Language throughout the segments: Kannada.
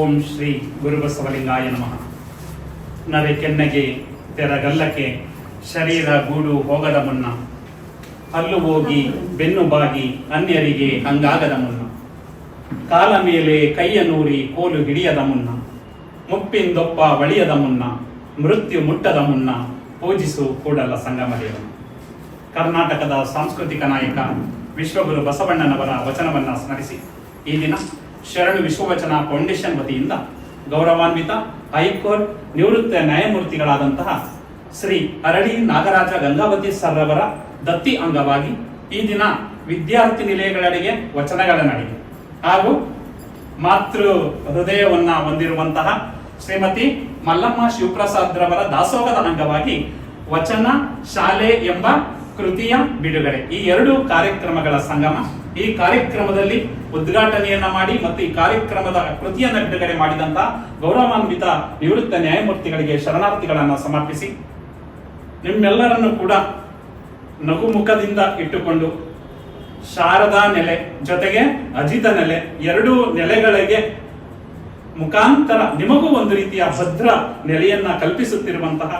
ಓಂ ಶ್ರೀ ಗುರುಬಸವಲಿಂಗಾಯ ನಮಃ. ನರೆ ಕೆನ್ನಗೆ, ತೆರಗಲ್ಲಕ್ಕೆ, ಶರೀರ ಗೂಡು ಹೋಗದ ಮುನ್ನ, ಹಲ್ಲು ಹೋಗಿ ಬೆನ್ನು ಬಾಗಿ ಅನ್ಯರಿಗೆ ಹಂಗಾಗದ ಮುನ್ನ, ಕಾಲ ಮೇಲೆ ಕೈಯ ನೂರಿ ಕೋಲು ಹಿಡಿಯದ ಮುನ್ನ, ಮುಪ್ಪಿಂದೊಪ್ಪ ಬಳಿಯದ ಮುನ್ನ, ಮೃತ್ಯು ಮುಟ್ಟದ ಮುನ್ನ ಪೂಜಿಸು ಕೂಡಲ ಸಂಗಮದೇವನು ಕರ್ನಾಟಕದ ಸಾಂಸ್ಕೃತಿಕ ನಾಯಕ ವಿಶ್ವಗುರು ಬಸವಣ್ಣನವರ ವಚನವನ್ನು ಸ್ಮರಿಸಿ, ಈ ದಿನ ಶರಣು ವಿಶ್ವವಚನ ಫೌಂಡೇಶನ್ ವತಿಯಿಂದ ಗೌರವಾನ್ವಿತ ಹೈಕೋರ್ಟ್ ನಿವೃತ್ತ ನ್ಯಾಯಮೂರ್ತಿಗಳಾದಂತಹ ಶ್ರೀ ಅರಳಿ ನಾಗರಾಜ ಗಂಗಾವತಿ ಸರ್ ಅವರ ದತ್ತಿ ಅಂಗವಾಗಿ ಈ ದಿನ ವಿದ್ಯಾರ್ಥಿ ನಿಲಯಗಳಿಗೆ ವಚನಗಳ ನಡೆಯಿತು ಹಾಗೂ ಮಾತೃ ಹೃದಯವನ್ನ ಹೊಂದಿರುವಂತಹ ಶ್ರೀಮತಿ ಮಲ್ಲಮ್ಮ ಶಿವಪ್ರಸಾದ್ ರವರ ದಾಸೋಹದ ಅಂಗವಾಗಿ ವಚನ, ಶಾಲೆ ಎಂಬ ಕೃತಿಯ ಬಿಡುಗಡೆ. ಈ ಎರಡು ಕಾರ್ಯಕ್ರಮಗಳ ಸಂಗಮ ಈ ಕಾರ್ಯಕ್ರಮದಲ್ಲಿ ಉದ್ಘಾಟನೆಯನ್ನ ಮಾಡಿ ಮತ್ತು ಈ ಕಾರ್ಯಕ್ರಮದ ಕೃತಿಯನ್ನು ಬಿಡುಗಡೆ ಮಾಡಿದಂತ ಗೌರವಾನ್ವಿತ ನಿವೃತ್ತ ನ್ಯಾಯಮೂರ್ತಿಗಳಿಗೆ ಶರಣಾರ್ಥಿಗಳನ್ನು ಸಮರ್ಪಿಸಿ ನಿಮ್ಮೆಲ್ಲರನ್ನು ಕೂಡ ನಗುಮುಖದಿಂದ ಇಟ್ಟುಕೊಂಡು ಶಾರದಾ ನೆಲೆ ಜೊತೆಗೆ ಅಜಿತ ನೆಲೆ ಎರಡೂ ನೆಲೆಗಳಿಗೆ ಮುಖಾಂತರ ನಿಮಗೂ ಒಂದು ರೀತಿಯ ಭದ್ರ ನೆಲೆಯನ್ನ ಕಲ್ಪಿಸುತ್ತಿರುವಂತಹ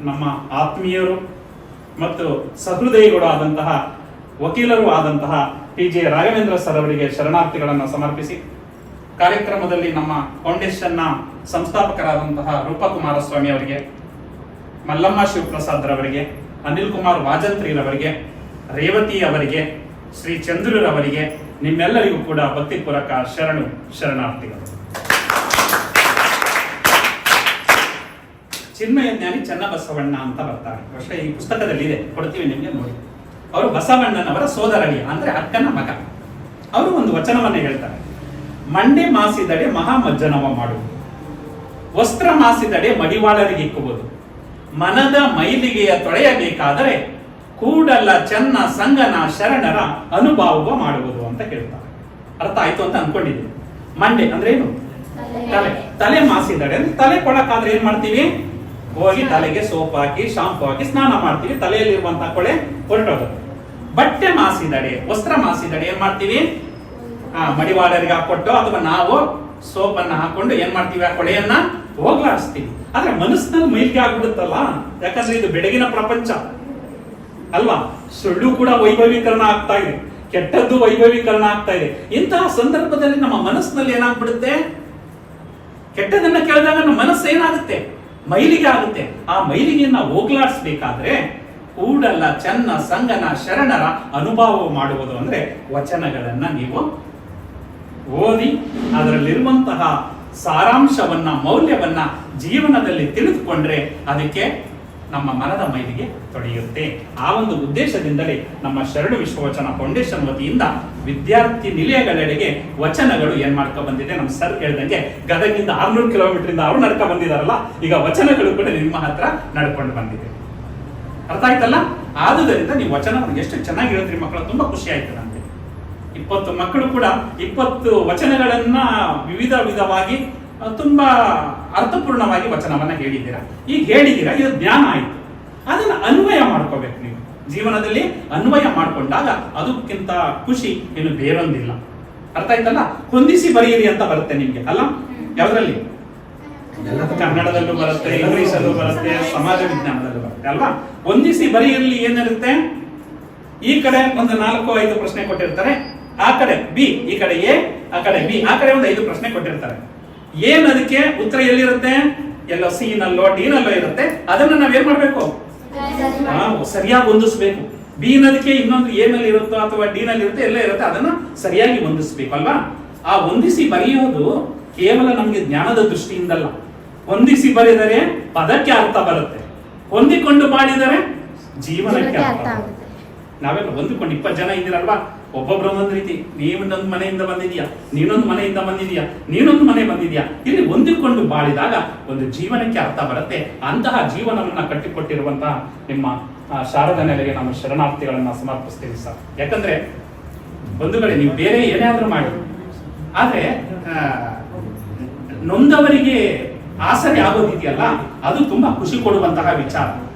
ನಮ್ಮ ಆತ್ಮೀಯರು ಮತ್ತು ಸಹೃದಯಿಗಳು ಆದಂತಹ ವಕೀಲರು ಆದಂತಹ ಪಿ ಜೆ ರಾಘವೇಂದ್ರ ಸರ್ ಅವರಿಗೆ ಶರಣಾರ್ಥಿಗಳನ್ನು ಸಮರ್ಪಿಸಿ ಕಾರ್ಯಕ್ರಮದಲ್ಲಿ ನಮ್ಮ ಫೌಂಡೇಶನ್ನ ಸಂಸ್ಥಾಪಕರಾದಂತಹ ರೂಪಕುಮಾರಸ್ವಾಮಿ ಅವರಿಗೆ, ಮಲ್ಲಮ್ಮ ಶಿವಪ್ರಸಾದ್ ರವರಿಗೆ ಅನಿಲ್ ಕುಮಾರ್ ವಾಜಂತ್ರಿರವರಿಗೆ ರೇವತಿ ಅವರಿಗೆ, ಶ್ರೀ ಚಂದ್ರರವರಿಗೆ ನಿಮ್ಮೆಲ್ಲರಿಗೂ ಕೂಡ ಭಕ್ತಿಪೂರಕ ಶರಣು ಶರಣಾರ್ಥಿಗಳು. ಚಿನ್ಮಯ ಜ್ಞಾನಿ ಚನ್ನಬಸವಣ್ಣ ಅಂತ ಬರ್ತಾರೆ. ಅಷ್ಟೇ ಈ ಪುಸ್ತಕದಲ್ಲಿ ಇದೆ ಕೊಡ್ತೀವಿ ನಿಮಗೆ ನೋಡಿ. ಅವರು ಬಸವಣ್ಣನವರ ಸೋದರಡಿ ಅಂದ್ರೆ ಅಕ್ಕನ ಮಗ. ಅವರು ಒಂದು ವಚನವನ್ನ ಹೇಳ್ತಾರೆ. ಮಂಡೆ ಮಾಸಿದಡೆ ಮಹಾಮಜ್ಜನವ ಮಾಡುವುದು. ವಸ್ತ್ರ ಮಾಸಿದಡೆ ಮಡಿವಾಳರಿಗೆ ಇಕ್ಕುವುದು. ಮನದ ಮೈಲಿಗೆಯ ತೊಳೆಯಬೇಕಾದರೆ ಕೂಡಲ ಚನ್ನ ಸಂಗನ ಶರಣರ ಅನುಭವ ಮಾಡುವುದು ಅಂತ ಹೇಳ್ತಾರೆ ಅರ್ಥ ಆಯ್ತು ಅಂತ ಅನ್ಕೊಂಡಿದ್ದೀನಿ. ಮಂಡೆ ಅಂದ್ರೆ ಏನು? ತಲೆ. ತಲೆ. ಮಾಸಿದಡೆ ಅಂದ್ರೆ ತಲೆ ಕೊಡಕ್ಕಾದ್ರೆ ಏನ್ ಮಾಡ್ತೀವಿ? ಹೋಗಿ ತಲೆಗೆ ಸೋಪ್ ಹಾಕಿ ಶಾಂಪು ಹಾಕಿ, ಸ್ನಾನ ಮಾಡ್ತೀವಿ. ತಲೆಯಲ್ಲಿರುವಂತಹ ಕೊಳೆ ಹೊರಟೋದು ಬಟ್ಟೆ ಮಾಸಿದಡೆ, ವಸ್ತ್ರ ಮಾಸಿದಡೆ ಏನ್ ಮಾಡ್ತೀವಿ? ಆ, ಮಡಿವಾಳರಿಗೆ ಹಾಕೊಟ್ಟು ಅಥವಾ ನಾವು ಸೋಪ್ ಅನ್ನ ಹಾಕೊಂಡು ಏನ್ ಮಾಡ್ತೀವಿ? ಆ ಕೊಳೆಯನ್ನ ಹೋಗ್ಲಾಡಿಸ್ತೀವಿ. ಆದ್ರೆ ಮನಸ್ಸಿನಲ್ಲಿ ಮೈಲಿಗೆ ಆಗ್ಬಿಡುತ್ತಲ್ಲ? ಯಾಕಂದ್ರೆ ಇದು ಬೆಳಗಿನ ಪ್ರಪಂಚ. ಅಲ್ವಾ? ಸುಳ್ಳು ಕೂಡ ವೈಭವೀಕರಣ ಆಗ್ತಾ ಇದೆ. ಕೆಟ್ಟದ್ದು ವೈಭವೀಕರಣ ಆಗ್ತಾ ಇದೆ. ಇಂತಹ ಸಂದರ್ಭದಲ್ಲಿ ನಮ್ಮ ಮನಸ್ಸಿನಲ್ಲಿ ಏನಾಗ್ಬಿಡುತ್ತೆ? ಕೆಟ್ಟದನ್ನ ಕೇಳಿದಾಗ ನಮ್ಮ ಮನಸ್ಸು ಏನಾಗುತ್ತೆ? ಮೈಲಿಗೆ ಆಗುತ್ತೆ. ಆ ಮೈಲಿಗೆಯನ್ನ ಹೋಗ್ಲಾಡಿಸ್ಬೇಕಾದ್ರೆ ಕೂಡಲ್ಲ ಚೆನ್ನ, ಸಂಗನ, ಶರಣರ ಅನುಭವ ಮಾಡುವುದು ಅಂದ್ರೆ ವಚನಗಳನ್ನ ನೀವು ಓದಿ ಅದರಲ್ಲಿರುವಂತಹ ಸಾರಾಂಶವನ್ನ, ಮೌಲ್ಯವನ್ನ ಜೀವನದಲ್ಲಿ ತಿಳಿದುಕೊಂಡ್ರೆ ಅದಕ್ಕೆ ನಮ್ಮ ಮನದ ಮೈಲಿಗೆ ತೊಡೆಯುತ್ತೆ ಆ ಒಂದು ಉದ್ದೇಶದಿಂದಲೇ ನಮ್ಮ ಶರಣ ವಿಶ್ವವಚನ ಫೌಂಡೇಶನ್ ವತಿಯಿಂದ ವಿದ್ಯಾರ್ಥಿ ನಿಲಯಗಳೆಡೆಗೆ ವಚನಗಳು ಏನ್ ಮಾಡ್ಕೊ ಬಂದಿದೆ? ನಮ್ಮ ಸರ್ ಹೇಳ್ದಂಗೆ ಗದಗಿಂದ ಆರ್ನೂರು ಕಿಲೋಮೀಟರ್ ಇಂದ ಅವ್ರು ನಡ್ಕೊ ಬಂದಿದಾರಲ್ಲ, ಈಗ ವಚನಗಳು ಕೂಡ ನಿಮ್ಮ ಹತ್ರ ನಡ್ಕೊಂಡು ಬಂದಿದೆ. ಅರ್ಥ ಆಯ್ತಲ್ಲ? ಆದುದರಿಂದ ನೀವು ವಚನವನ್ನು ಎಷ್ಟು ಚೆನ್ನಾಗಿ ಹೇಳ್ತೀರಿ ಮಕ್ಕಳು, ತುಂಬಾ ಖುಷಿ ಆಯ್ತು ನನಗೆ ಇಪ್ಪತ್ತು ಮಕ್ಕಳು ಕೂಡ ಇಪ್ಪತ್ತು ವಚನಗಳನ್ನ ವಿವಿಧ ವಿಧವಾಗಿ ತುಂಬಾ ಅರ್ಥಪೂರ್ಣವಾಗಿ ವಚನವನ್ನ ಹೇಳಿದ್ದೀರಾ. ಈಗ ಹೇಳಿದ್ದೀರಾ, ಇದು ಜ್ಞಾನ ಆಯ್ತು. ಅದನ್ನ ಅನ್ವಯ ಮಾಡ್ಕೋಬೇಕು ನೀವು. ಜೀವನದಲ್ಲಿ ಅನ್ವಯ ಮಾಡಿಕೊಂಡಾಗ ಅದಕ್ಕಿಂತ ಖುಷಿ ಏನು ಬೇರೊಂದಿಲ್ಲ. ಅರ್ಥ ಆಯ್ತಲ್ಲ? ಹೊಂದಿಸಿ ಬರೆಯಿರಿ ಅಂತ ಬರುತ್ತೆ ನಿಮ್ಗೆ, ಅಲ್ಲ? ಯಾವ್ದ್ರಲ್ಲಿ? ಕನ್ನಡದಲ್ಲೂ ಬರುತ್ತೆ, ಇಂಗ್ಲಿಷಲ್ಲೂ ಬರುತ್ತೆ, ಸಮಾಜ ವಿಜ್ಞಾನದಲ್ಲೂ ಬರುತ್ತೆ, ಅಲ್ವಾ? ಹೊಂದಿಸಿ ಬರೆಯಲ್ಲಿ ಏನಿರುತ್ತೆ? ಈ ಕಡೆ ಒಂದು ನಾಲ್ಕು, ಐದು ಪ್ರಶ್ನೆ ಕೊಟ್ಟಿರ್ತಾರೆ, ಆ ಕಡೆ ಬಿ, ಈ ಕಡೆ ಎ, ಆ ಕಡೆ ಬಿ, ಆ ಕಡೆ ಒಂದು ಐದು ಪ್ರಶ್ನೆ ಕೊಟ್ಟಿರ್ತಾರೆ. ಏನ್ ಅದಕ್ಕೆ ಉತ್ತರ ಎಲ್ಲಿರುತ್ತೆ? ಎಲ್ಲೋ ಸಿ ನಲ್ಲೋ ಡಿ ನಲ್ಲೋ ಇರುತ್ತೆ. ಅದನ್ನ ನಾವೇನ್ ಮಾಡ್ಬೇಕು? ಸರಿಯಾಗಿ ಹೊಂದಿಸ್ಬೇಕು. ಬಿ ನದಕ್ಕೆ ಇನ್ನೊಂದು ಎ ನಲ್ಲಿ ಇರುತ್ತೋ ಅಥವಾ ಡಿ ನಲ್ಲಿ ಇರುತ್ತೆ ಎಲ್ಲ ಇರುತ್ತೆ ಅದನ್ನ ಸರಿಯಾಗಿ ಹೊಂದಿಸ್ಬೇಕು ಅಲ್ವಾ? ಆ ಹೊಂದಿಸಿ ಬರೆಯೋದು ಕೇವಲ ನಮ್ಗೆ ಜ್ಞಾನದ ದೃಷ್ಟಿಯಿಂದಲ್ಲ. ಹೊಂದಿಸಿ ಬರೆದರೆ ಪದಕ್ಕೆ ಅರ್ಥ ಬರುತ್ತೆ. ಹೊಂದಿಕೊಂಡು ಮಾಡಿದರೆ ಜೀವನಕ್ಕೆ ಅರ್ಥ ನಾವೆಲ್ಲ ಹೊಂದಿಕೊಂಡು ಇಪ್ಪತ್ತು ಜನ ಇದ್ದೀರಲ್ವಾ? ಒಬ್ಬೊಬ್ರು ಒಂದೊಂದು ರೀತಿ ನನ್ನ ಮನೆಯಿಂದ ಬಂದಿದ್ಯಾ? ನೀನೊಂದು ಮನೆಯಿಂದ ಬಂದಿದ್ಯಾ? ನೀನೊಂದು ಮನೆ ಬಂದಿದ್ಯಾ? ಇಲ್ಲಿ ಹೊಂದಿಕೊಂಡು ಬಾಳಿದಾಗ ಒಂದು ಜೀವನಕ್ಕೆ ಅರ್ಥ ಬರುತ್ತೆ. ಅಂತಹ ಜೀವನವನ್ನ ಕಟ್ಟಿಕೊಟ್ಟಿರುವಂತಹ ನಿಮ್ಮ ಶಾರದ ನೆಲೆಗೆ ನಾನು ಶರಣಾರ್ಥಿಗಳನ್ನ ಸಮರ್ಪಿಸ್ತೀನಿ ಸರ್. ಯಾಕಂದ್ರೆ, ಬಂಧುಗಳೇ, ನೀವು ಬೇರೆ ಏನಾದ್ರೂ ಮಾಡಿ. ಆದ್ರೆ ನೊಂದವರಿಗೆ ಆಸರೆ ಆಗೋದಿದೆಯಲ್ಲ, ಅದು ತುಂಬಾ ಖುಷಿ ಕೊಡುವಂತಹ ವಿಚಾರ.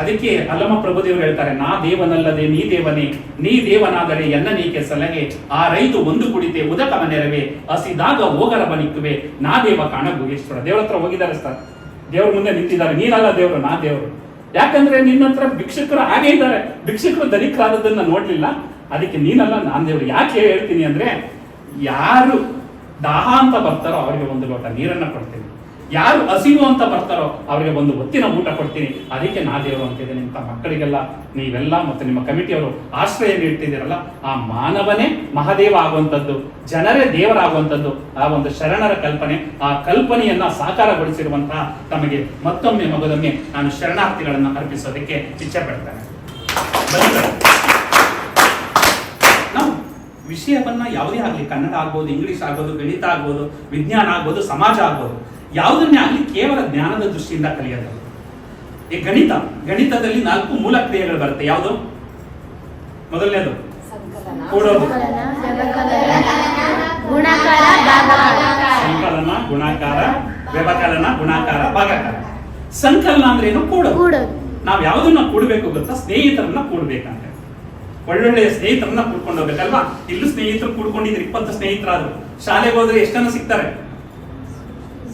ಅದಕ್ಕೆ ಅಲ್ಲಮ್ಮ ಪ್ರಭುದೇವರು ಹೇಳ್ತಾರೆ, ನಾ ದೇವನಲ್ಲದೆ ನೀ ದೇವನೇ, ನೀ ದೇವನಾದರೆ ಎನ್ನ ನೀಕೆ ಸಲಹೆ? ಆ ರೈತು ಒಂದು ಕುಡಿತೆ ಉದಕವ ನೆರವೇ ಹಸಿದಾಗ ಹೋಗರ ಬನಿಕ್ಕುವೆ ನಾ ದೇವ ಕಾಣ ಗುಹೇಶ್ವರ ದೇವ್ರ ಹತ್ರ ಹೋಗಿದ್ದಾರೆ ಸರ್. ದೇವ್ರ ಮುಂದೆ ನಿಂತಿದ್ದಾರೆ. ನೀನಲ್ಲ ದೇವರು, ನಾ ದೇವರು. ಯಾಕಂದ್ರೆ ನಿನ್ನ ಹತ್ರ ಭಿಕ್ಷಕರು ಹಾಗೆ ಇದ್ದಾರೆ. ಭಿಕ್ಷಕರು ಧನಿಕರಾದದನ್ನ ನೋಡ್ಲಿಲ್ಲ. ಅದಕ್ಕೆ ನೀನಲ್ಲ, ನಾನ್ ದೇವರು. ಯಾಕೆ ಹೇಳ್ತೀನಿ ಅಂದ್ರೆ, ಯಾರು ದಾಹ ಅಂತ ಬರ್ತಾರೋ ಅವರಿಗೆ ಒಂದು ಲೋಟ ನೀರನ್ನ ಕೊಡ್ತೀನಿ. ಯಾರು ಹಸಿವು ಅಂತ ಬರ್ತಾರೋ ಅವರಿಗೆ ಒಂದು ಹೊತ್ತಿನ ಊಟ ಕೊಡ್ತೀನಿ. ಅದಕ್ಕೆ ನಾ ದೇವರು ಅಂತಿದ್ದೇನೆ. ಅಂತ ಮಕ್ಕಳಿಗೆಲ್ಲ ನೀವೆಲ್ಲ ಮತ್ತು ನಿಮ್ಮ ಕಮಿಟಿಯವರು ಆಶ್ರಯ ನೀಡ್ತಿದ್ದೀರಲ್ಲ ಆ ಮಾನವನೇ ಮಹಾದೇವ ಆಗುವಂಥದ್ದು, ಜನರೇ ದೇವರಾಗುವಂಥದ್ದು, ಆ ಒಂದು ಶರಣರ ಕಲ್ಪನೆ, ಆ ಕಲ್ಪನೆಯನ್ನ ಸಾಕಾರಗೊಳಿಸಿರುವಂತಹ ತಮಗೆ ಮತ್ತೊಮ್ಮೆ ಮಗದೊಮ್ಮೆ ನಾನು ಶರಣಾರ್ಥಿಗಳನ್ನು ಅರ್ಪಿಸೋದಕ್ಕೆ ಇಚ್ಛೆ ಪಡ್ತೇನೆ. ನಾವು ವಿಷಯವನ್ನ ಯಾವುದೇ ಆಗಲಿ ಕನ್ನಡ ಆಗ್ಬೋದು, ಇಂಗ್ಲಿಷ್ ಆಗ್ಬೋದು, ಗಣಿತ ಆಗ್ಬೋದು, ವಿಜ್ಞಾನ ಆಗ್ಬೋದು, ಸಮಾಜ ಆಗ್ಬೋದು. ಯಾವುದನ್ನೇ ಆಗಲಿ ಕೇವಲ ಜ್ಞಾನದ ದೃಷ್ಟಿಯಿಂದ ಕಲಿಯೋದು. ಈ ಗಣಿತ ಗಣಿತದಲ್ಲಿ ನಾಲ್ಕು ಮೂಲ ಕ್ರಿಯೆಗಳು ಬರುತ್ತೆ. ಯಾವುದು? ಮೊದಲನೇದು. ಕೂಡೋದು. ಗುಣಕಾರ ಭಾಗಕಾರ. ಸಂಕಲನ ಗುಣಾಕಾರ ವ್ಯವಕಲನ ಗುಣಾಕಾರ ಭಾಗಾಕಾರ. ಸಂಕಲನ ಅಂದ್ರೆ ಏನು? ಕೂಡೋದು. ನಾವು ನಾವ್ ಯಾವ್ದನ್ನ ಕೂಡಬೇಕು ಗೊತ್ತಾ? ಸ್ನೇಹಿತರನ್ನ ಕೂಡ್ಬೇಕಂತೆ. ಒಳ್ಳೊಳ್ಳೆಯ ಸ್ನೇಹಿತರನ್ನ ಕೂಡ್ಕೊಂಡು ಹೋಗ್ಬೇಕಲ್ವಾ? ಇಲ್ಲೂ ಸ್ನೇಹಿತರು ಕೂಡ್ಕೊಂಡಿದ್ರು ಇಪ್ಪತ್ತು ಸ್ನೇಹಿತರಾದ್ರು. ಶಾಲೆಗೆ ಹೋದ್ರೆ ಎಷ್ಟು ಜನ ಸಿಗ್ತಾರೆ?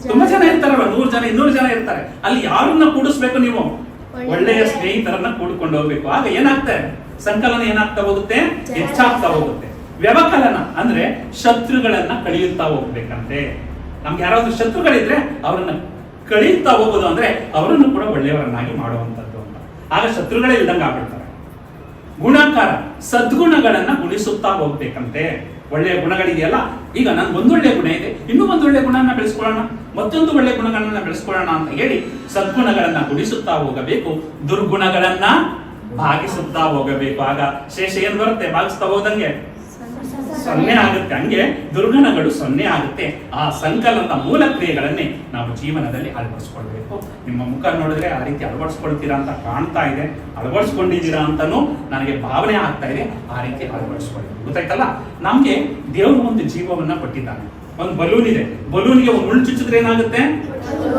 ತುಂಬಾ ಜನ ಇರ್ತಾರಲ್ಲ ನೂರು ಜನ ಇನ್ನೂರು ಜನ ಇರ್ತಾರೆ. ಅಲ್ಲಿ ಯಾರನ್ನ ಕೂಡಿಸ್ಬೇಕು ನೀವು? ಒಳ್ಳೆಯ ಸ್ನೇಹಿತರನ್ನ ಕೂಡ್ಕೊಂಡು ಹೋಗ್ಬೇಕು. ಆಗ ಏನಾಗ್ತದೆ ಸಂಕಲನ ಏನಾಗ್ತಾ ಹೋಗುತ್ತೆ? ಹೆಚ್ಚಾಗ್ತಾ ಹೋಗುತ್ತೆ. ವ್ಯವಕಲನ ಅಂದ್ರೆ ಶತ್ರುಗಳನ್ನ ಕಳೆಯುತ್ತಾ ಹೋಗ್ಬೇಕಂತೆ. ನಮ್ಗೆ ಯಾರಾದ್ರೂ ಶತ್ರುಗಳಿದ್ರೆ ಅವರನ್ನ ಕಳೆಯುತ್ತಾ ಹೋಗೋದು ಅಂದ್ರೆ ಅವರನ್ನು ಕೂಡ ಒಳ್ಳೆಯವರನ್ನಾಗಿ ಮಾಡುವಂತದ್ದು ಅಂತ. ಆಗ ಶತ್ರುಗಳೇ ಇಲ್ದಂಗ ಆಗ್ಬಿಡ್ತಾರೆ. ಗುಣಾಕಾರ ಸದ್ಗುಣಗಳನ್ನ ಗುಣಿಸುತ್ತಾ ಹೋಗ್ಬೇಕಂತೆ. ಒಳ್ಳೆಯ ಗುಣಗಳಿದೆಯಲ್ಲ? ಈಗ ನನ್ಗೆ ಒಂದೊಳ್ಳೆ ಗುಣ ಇದೆ. ಇನ್ನೂ ಒಂದೊಳ್ಳೆ ಗುಣನ ಬೆಳೆಸ್ಕೊಳ್ಳೋಣ. ಮತ್ತೊಂದು ಒಳ್ಳೆ ಗುಣಗಳನ್ನ ಬೆಳೆಸ್ಕೊಳ್ಳೋಣ ಅಂತ ಹೇಳಿ ಸದ್ಗುಣಗಳನ್ನ ಗುಣಿಸುತ್ತಾ ಹೋಗಬೇಕು, ದುರ್ಗುಣಗಳನ್ನ ಭಾಗಿಸುತ್ತಾ ಹೋಗಬೇಕು. ಆಗ ಶೇಷ ಏನ್ ಬರುತ್ತೆ? ಭಾಗಿಸ್ತಾ ಹೋದಂಗೆ? ಸೊನ್ನೆ ಆಗುತ್ತೆ. ಹಂಗೆ ದುರ್ಗುಣಗಳು ಸೊನ್ನೆ ಆಗುತ್ತೆ. ಆ ಸಂಕಲನದ ಮೂಲ ಕ್ರಿಯೆಗಳನ್ನೇ ನಾವು ಜೀವನದಲ್ಲಿ ಅಳವಡಿಸ್ಕೊಳ್ಬೇಕು. ನಿಮ್ಮ ಮುಖ ನೋಡಿದ್ರೆ ಆ ರೀತಿ ಅಳವಡಿಸ್ಕೊಳ್ತೀರಾ ಅಂತ ಕಾಣ್ತಾ ಇದೆ. ಅಳವಡಿಸ್ಕೊಂಡಿದ್ದೀರಾ ಅಂತಾನೂ ನನಗೆ ಭಾವನೆ ಆಗ್ತಾ ಇದೆ. ಆ ರೀತಿ ಅಳವಡಿಸ್ಕೊಳ್ಬೇಕು ಗೊತ್ತಾಯ್ತಲ್ಲ? ನಮ್ಗೆ ದೇವರು ಒಂದು ಜೀವವನ್ನ ಕೊಟ್ಟಿದ್ದಾನೆ. ಒಂದು ಬಲೂನ್ ಇದೆ. ಬಲೂನ್ಗೆ ಒಂದು ಮುಳ್ಳು ಚುಚ್ಚಿದ್ರೆ ಏನಾಗುತ್ತೆ?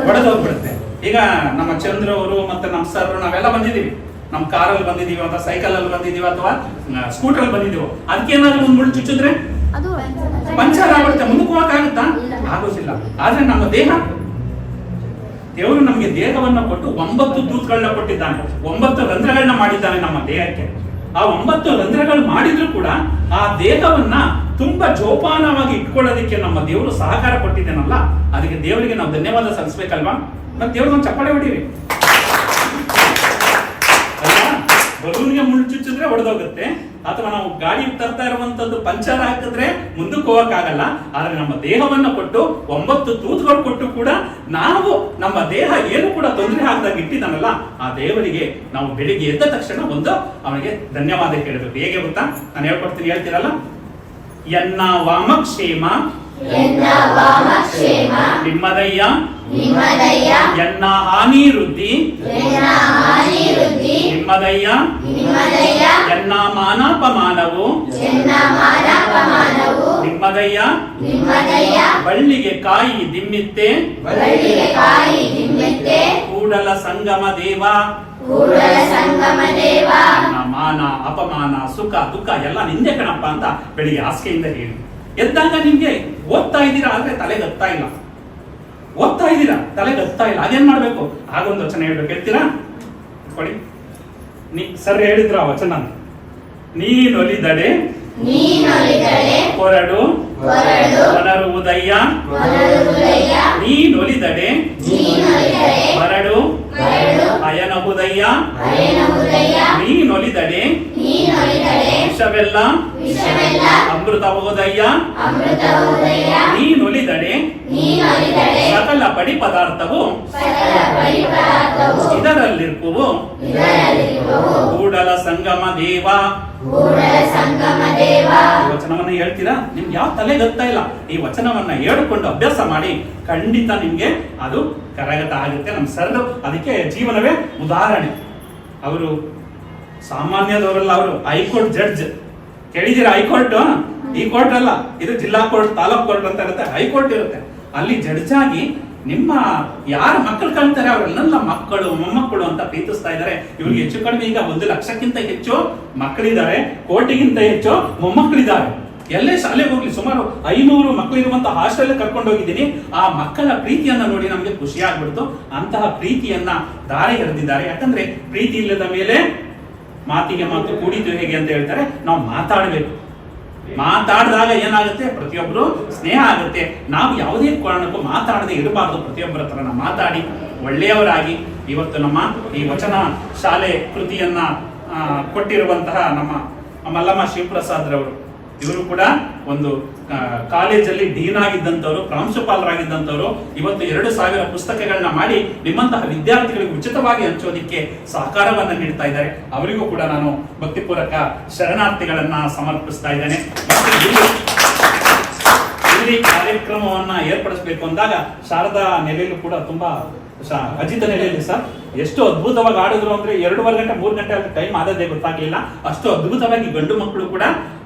ಹೊಡೆದೋಗ್ಬಿಡುತ್ತೆ. ಈಗ ನಮ್ಮ ಚಂದ್ರ ಅವರು ಮತ್ತೆ ನಮ್ಮ ಸರ್ ನಾವೆಲ್ಲ ಬಂದಿದ್ದೀವಿ. ನಮ್ಮ ಕಾರಲ್ಲಿ ಬಂದಿದೀವಿ ಅಥವಾ ಸೈಕಲ್ ಅಲ್ಲಿ ಬಂದಿದೀವಿ ಅಥವಾ ಸ್ಕೂಟರ್ ಅಲ್ಲಿ ಬಂದಿದೀವಿ ಅದಕ್ಕೆ ಏನಾದ್ರು ಒಂದು ಮುಳ್ಳು ಚುಚ್ಚಿದ್ರೆ ಪಂಚರ್ ಆಗುತ್ತೆ ಮುಂದಕ್ಕೆ ಹೋಗಕ್ಕಾಗುತ್ತಾ ಆಗೋದಿಲ್ಲ. ಆದ್ರೆ ನಮ್ಮ ದೇಹ ದೇವರು ನಮಗೆ ದೇಹವನ್ನ ಕೊಟ್ಟು ಒಂಬತ್ತು ದೂತ್ಗಳನ್ನ ಕೊಟ್ಟಿದ್ದಾನೆ. ಒಂಬತ್ತು ರಂಧ್ರಗಳನ್ನ ಮಾಡಿದ್ದಾನೆ ನಮ್ಮ ದೇಹಕ್ಕೆ. ಆ ಒಂಬತ್ತು ರಂಧ್ರಗಳು ಮಾಡಿದ್ರು ಕೂಡ ಆ ದೇಹವನ್ನ ತುಂಬಾ ಜೋಪಾನವಾಗಿ ಇಟ್ಕೊಳ್ಳೋದಕ್ಕೆ ನಮ್ಮ ದೇವರು ಸಹಕಾರ ಕೊಟ್ಟಿದ್ದೇನಲ್ಲ, ಅದಕ್ಕೆ ದೇವರಿಗೆ ನಾವು ಧನ್ಯವಾದ ಸಲ್ಲಿಸ್ಬೇಕಲ್ವಾ? ಮತ್ತೆ ದೇವ್ರನ್ನ ಚಪ್ಪಾಳೆ ಹೊಡೀರಿ. ಬಲೂನ್ಗೆ ಮುಳ್ಳು ಚುಚ್ಚಿದ್ರೆ ಹೊಡೆದೋಗುತ್ತೆ. ಅಥವಾ ನಾವು ಗಾಡಿ ತರ್ತಾ ಇರುವಂತದ್ದು ಪಂಚರ್ ಹಾಕಿದ್ರೆ ಮುಂದಕ್ಕೆ ಹೋಗಕ್ಕಾಗಲ್ಲ. ಆದ್ರೆ ನಮ್ಮ ದೇಹವನ್ನ ಕೊಟ್ಟು ಒಂಬತ್ತು ತೂತುಗಳು ಕೊಟ್ಟು ಕೂಡ ನಾವು ನಮ್ಮ ದೇಹ ಏನು ಕೂಡ ತೊಂದರೆ ಆಗದಾಗ ಇಟ್ಟಿದ್ದಾನಲ್ಲ ಆ ದೇವರಿಗೆ ನಾವು ಬೆಳಿಗ್ಗೆ ಎದ್ದ ತಕ್ಷಣ ಒಂದು ಅವನಿಗೆ ಧನ್ಯವಾದ ಹೇಳಬೇಕು. ಹೇಗೆ ಗೊತ್ತಾ? ನಾನು ಹೇಳ್ಕೊಡ್ತೀನಿ ಹೇಳ್ತೀರಲ್ಲ? ಎನ್ನ ವಾಮಕ್ಷೇಮ. ನಿಮ್ಮದಯ್ಯ. ಎನ್ನ ಹಾನಿ ವೃದ್ಧಿ ನಿಮ್ಮದಯ್ಯ? ಮಾನಾಪಮಾನವು ನಿಮ್ಮದಯ್ಯ? ಬಳ್ಳಿಗೆ ಕಾಯಿ ದಿಮ್ಮಿತ್ತೆ? ಕೂಡಲ ಸಂಗಮ ದೇವ? ಮಾನ ಅಪಮಾನ ಸುಖ ದುಃಖ ಎಲ್ಲ ನಿಂದೆ ಕಣಪ್ಪ ಅಂತ ಬೆಳಿಗ್ಗೆ ಆಸೆಯಿಂದ ಹೇಳಿ. ಎದ್ದಾಗ ನಿಮ್ಗೆ ಓದ್ತಾ ಇದ್ದೀರಾ ಆದ್ರೆ ತಲೆಗೆ ಹತ್ತಾ ಇಲ್ಲ. ಓದ್ತಾ ಇದ್ದೀರಾ ತಲೆಗೆ ಹತ್ತಾ ಇಲ್ಲ. ಅದೇನ್ ಮಾಡ್ಬೇಕು? ಹಾಗೊಂದು ವಚನ ಹೇಳ್ಬೇಕು. ಹೇಳ್ತೀರಾ? ಕೊಡಿ. ಸರ್ ಹೇಳಿದ್ರ ವಚನ. ನೀನೊಲಿದಡೆ ಕೊರಡು ಮೊದಲುದಯ್ಯ ನೀನೊಲಿದಡೆ ಮರಡು ಅಯನಹುದಯ್ಯ ನೀನೊಲಿದಡೆ ವಿಷವೆಲ್ಲ ಅಮೃತವುದಯ್ಯ ನೀನೊಲಿದಡೆ ಸಕಲ ಪಡಿ ಪದಾರ್ಥವು ಇದರಲ್ಲಿರ್ಪುವು ಇದರಲ್ಲಿರುವವು. ಕೂಡಲ ಸಂಗಮ ದೇವ. ಕೂಡಲ ಸಂಗಮ ದೇವ. ಈ ವಚನವನ್ನ ಹೇಳ್ತೀರಾ? ನಿಮ್ಗೆ ಯಾವ ತಲೆ ಗೊತ್ತಾ ಇಲ್ಲ. ಈ ವಚನವನ್ನ ಹೇಳಿಕೊಂಡು ಅಭ್ಯಾಸ ಮಾಡಿ ಖಂಡಿತ ನಿಮ್ಗೆ ಅದು ಕರಗತ ಆಗುತ್ತೆ ನಮ್ಮ ಸರ್ ಅದಕ್ಕೆ ಜೀವನವೇ ಉದಾಹರಣೆ. ಅವರು ಸಾಮಾನ್ಯದವರಲ್ಲ ಅವರು ಹೈಕೋರ್ಟ್ ಜಡ್ಜ್. ಕೇಳಿದಿರ ಹೈಕೋರ್ಟ್ ಈ ಕೋರ್ಟ್ ಅಲ್ಲ ಇದು ಜಿಲ್ಲಾ ಕೋರ್ಟ್ ತಾಲೂಕ್ ಕೋರ್ಟ್ ಅಂತ ಇರುತ್ತೆ. ಹೈಕೋರ್ಟ್ ಇರುತ್ತೆ. ಅಲ್ಲಿ ಜಡ್ಜಾಗಿ ನಿಮ್ಮ ಯಾರ ಮಕ್ಕಳು ಕಾಣ್ತಾರೆ ಅವರೆಲ್ಲ ಮಕ್ಕಳು, ಮೊಮ್ಮಕ್ಕಳು ಅಂತ ಪ್ರೀತಿಸ್ತಾ ಇದ್ದಾರೆ. ಇವ್ರಿಗೆ ಹೆಚ್ಚು ಕಡಿಮೆ ಈಗ ಒಂದು ಲಕ್ಷಕ್ಕಿಂತ ಹೆಚ್ಚು ಮಕ್ಕಳಿದ್ದಾರೆ, ಕೋಟಿಗಿಂತ ಹೆಚ್ಚು ಮೊಮ್ಮಕ್ಕಳಿದ್ದಾರೆ. ಎಲ್ಲೇ ಶಾಲೆಗೆ ಹೋಗ್ಲಿ, ಸುಮಾರು ಐನೂರು ಮಕ್ಕಳಿರುವಂತಹ ಹಾಸ್ಟೆಲ್ ಕರ್ಕೊಂಡು ಹೋಗಿದ್ದೀನಿ. ಆ ಮಕ್ಕಳ ಪ್ರೀತಿಯನ್ನ ನೋಡಿ ನಮ್ಗೆ ಖುಷಿ ಆಗ್ಬಿಡ್ತು. ಅಂತಹ ಪ್ರೀತಿಯನ್ನ ದಾರಿ ಎರೆದಿದ್ದಾರೆ. ಯಾಕಂದ್ರೆ ಪ್ರೀತಿ ಇಲ್ಲದ ಮೇಲೆ ಮಾತಿಗೆ ಮಾತು ಕೂಡಿದ್ದು ಹೇಗೆ ಅಂತ ಹೇಳ್ತಾರೆ, ನಾವು ಮಾತಾಡಬೇಕು. ಮಾತಾಡಿದಾಗ ಏನಾಗುತ್ತೆ? ಪ್ರತಿಯೊಬ್ಬರು ಸ್ನೇಹ ಆಗುತ್ತೆ. ನಾವು ಯಾವುದೇ ಕಾರಣಕ್ಕೂ ಮಾತಾಡದೆ ಇರಬಾರ್ದು. ಪ್ರತಿಯೊಬ್ಬರ ಹತ್ರನ ಮಾತಾಡಿ, ಒಳ್ಳೆಯವರಾಗಿ ಇವತ್ತು ನಮ್ಮ ಈ ವಚನ ಶಾಲೆ ಕೃತಿಯನ್ನ ಕೊಟ್ಟಿರುವಂತಹ ನಮ್ಮ ಮಲ್ಲಮ್ಮ ಶಿವಪ್ರಸಾದ್ ರವರು ಇವರು ಕೂಡ ಒಂದು ಕಾಲೇಜಲ್ಲಿ ಡೀನ್ ಆಗಿದ್ದಂಥವ್ರು ಪ್ರಾಂಶುಪಾಲರಾಗಿದ್ದಂಥವ್ರು, ಇವತ್ತು ಎರಡು ಸಾವಿರ ಪುಸ್ತಕಗಳನ್ನ ಮಾಡಿ ನಿಮ್ಮಂತಹ ವಿದ್ಯಾರ್ಥಿಗಳಿಗೆ ಉಚಿತವಾಗಿ ಹಂಚೋದಿಕ್ಕೆ ಸಹಕಾರವನ್ನ ನೀಡ್ತಾ ಇದ್ದಾರೆ. ಅವರಿಗೂ ಕೂಡ ನಾನು ಭಕ್ತಿಪೂರ್ವಕ ಶರಣಾರ್ಥಿಗಳನ್ನ ಸಮರ್ಪಿಸ್ತಾ ಇದ್ದೇನೆ. ಇಲ್ಲಿ- ಕಾರ್ಯಕ್ರಮವನ್ನ ಏರ್ಪಡಿಸಬೇಕು ಅಂದಾಗ ಶಾರದಾ ನೆಲೆಯಲ್ಲೂ ಕೂಡ ತುಂಬಾ ಅಜಿತ ನೆಲೆಯಲ್ಲಿ ಸರ್. ಎಷ್ಟು ಅದ್ಭುತವಾಗಿ ಆಡಿದ್ರು ಅಂದ್ರೆ ಎರಡೂವರೆ ಗಂಟೆ, ಮೂರು ಗಂಟೆ ಟೈಮ್ ಆದದೇ ಗೊತ್ತಾಗ್ಲಿಲ್ಲ. ಅಷ್ಟು ಅದ್ಭುತವಾಗಿ ಗಂಡು ಮಕ್ಕಳು ಕೂಡ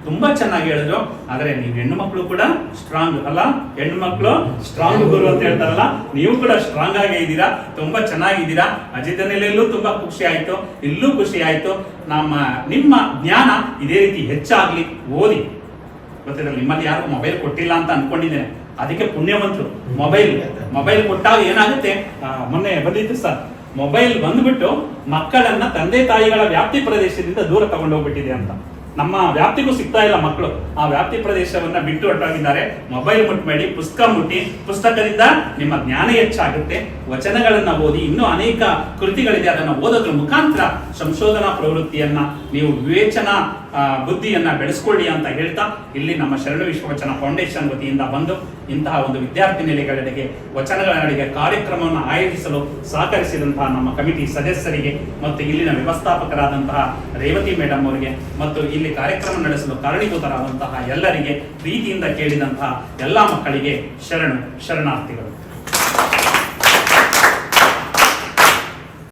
ತುಂಬಾ ಚೆನ್ನಾಗಿ ಹೇಳಿದ್ರು. ಆದರೆ ನೀವು ಹೆಣ್ಣು ಮಕ್ಕಳು ಕೂಡ ಸ್ಟ್ರಾಂಗ್ ಅಲ್ಲ? ಹೆಣ್ಣು ಮಕ್ಕಳು ಸ್ಟ್ರಾಂಗ್ ಗುರು ಅಂತ ಹೇಳ್ತಾರಲ್ಲ? ನೀವು ಕೂಡ ಸ್ಟ್ರಾಂಗ್ ಆಗಿ ಇದ್ದೀರಾ? ತುಂಬಾ ಚೆನ್ನಾಗಿದ್ದೀರಾ? ಅಜಿತ ನೆಲೆಯಲ್ಲೂ ತುಂಬಾ ಖುಷಿ ಆಯ್ತು. ಇಲ್ಲೂ ಖುಷಿ ಆಯ್ತು. ನಮ್ಮ ನಿಮ್ಮ ಜ್ಞಾನ ಇದೇ ರೀತಿ ಹೆಚ್ಚಾಗ್ಲಿ. ಓದಿ. ಗೊತ್ತಿಲ್ಲ ನಿಮ್ಮಲ್ಲಿ ಯಾರು ಮೊಬೈಲ್ ಕೊಟ್ಟಿಲ್ಲ ಅಂತ ಅನ್ಕೊಂಡಿದ್ದೇನೆ. ಅದಕ್ಕೆ ಪುಣ್ಯವಂತರು. ಮೊಬೈಲ್ ಮೊಬೈಲ್ ಕೊಟ್ಟಾಗ ಏನಾಗುತ್ತೆ? ಮೊನ್ನೆ ಬಂದಿತ್ತು ಸರ್. ಮೊಬೈಲ್ ಬಂದ್ಬಿಟ್ಟು ಮಕ್ಕಳನ್ನ ತಂದೆ ತಾಯಿಗಳ ವ್ಯಾಪ್ತಿ ಪ್ರದೇಶದಿಂದ ದೂರ ತಗೊಂಡು ಹೋಗ್ಬಿಟ್ಟಿದೆ ಅಂತ. ನಮ್ಮ ವ್ಯಾಪ್ತಿಗೂ ಸಿಗ್ತಾ ಇಲ್ಲ ಮಕ್ಕಳು. ಆ ವ್ಯಾಪ್ತಿ ಪ್ರದೇಶವನ್ನ ಬಿಟ್ಟು ಹೊರಟೋಗಿದ್ದಾರೆ. ಮೊಬೈಲ್ ಮುಟ್ಬೇಡಿ, ಪುಸ್ತಕ ಮುಟ್ಟಿ, ಪುಸ್ತಕದಿಂದ ನಿಮ್ಮ ಜ್ಞಾನ ಹೆಚ್ಚಾಗುತ್ತೆ. ವಚನಗಳನ್ನ ಓದಿ ಇನ್ನೂ ಅನೇಕ ಕೃತಿಗಳಿದೆ. ಅದನ್ನ ಓದೋದ್ರ ಮುಖಾಂತರ ಸಂಶೋಧನಾ ಪ್ರವೃತ್ತಿಯನ್ನ ನೀವು ವಿವೇಚನಾ ಬುದ್ಧಿಯನ್ನ ಬೆಳೆಸ್ಕೊಳ್ಳಿ ಅಂತ ಹೇಳ್ತಾ ಇಲ್ಲಿ ನಮ್ಮ ಶರಣ ವಿಶ್ವವಚನ ಫೌಂಡೇಶನ್ ವತಿಯಿಂದ ಬಂದು ಇಂತಹ ಒಂದು ವಿದ್ಯಾರ್ಥಿ ನೆಲೆಗಳಿಗೆ ವಚನಗಳ ನಡೆಗೆ ಕಾರ್ಯಕ್ರಮವನ್ನು ಆಯೋಜಿಸಲು ಸಹಕರಿಸಿದಂತಹ ನಮ್ಮ ಕಮಿಟಿ ಸದಸ್ಯರಿಗೆ ಮತ್ತು ಇಲ್ಲಿನ ವ್ಯವಸ್ಥಾಪಕರಾದಂತಹ ರೇವತಿ ಮೇಡಮ್ ಅವರಿಗೆ ಮತ್ತು ಇಲ್ಲಿ ಕಾರ್ಯಕ್ರಮ ನಡೆಸಲು ಕಾರಣೀಭೂತರಾದಂತಹ ಎಲ್ಲರಿಗೆ ಪ್ರೀತಿಯಿಂದ ಕೇಳಿದಂತಹ ಎಲ್ಲ ಮಕ್ಕಳಿಗೆ ಶರಣು, ಶರಣಾರ್ಥಿಗಳು.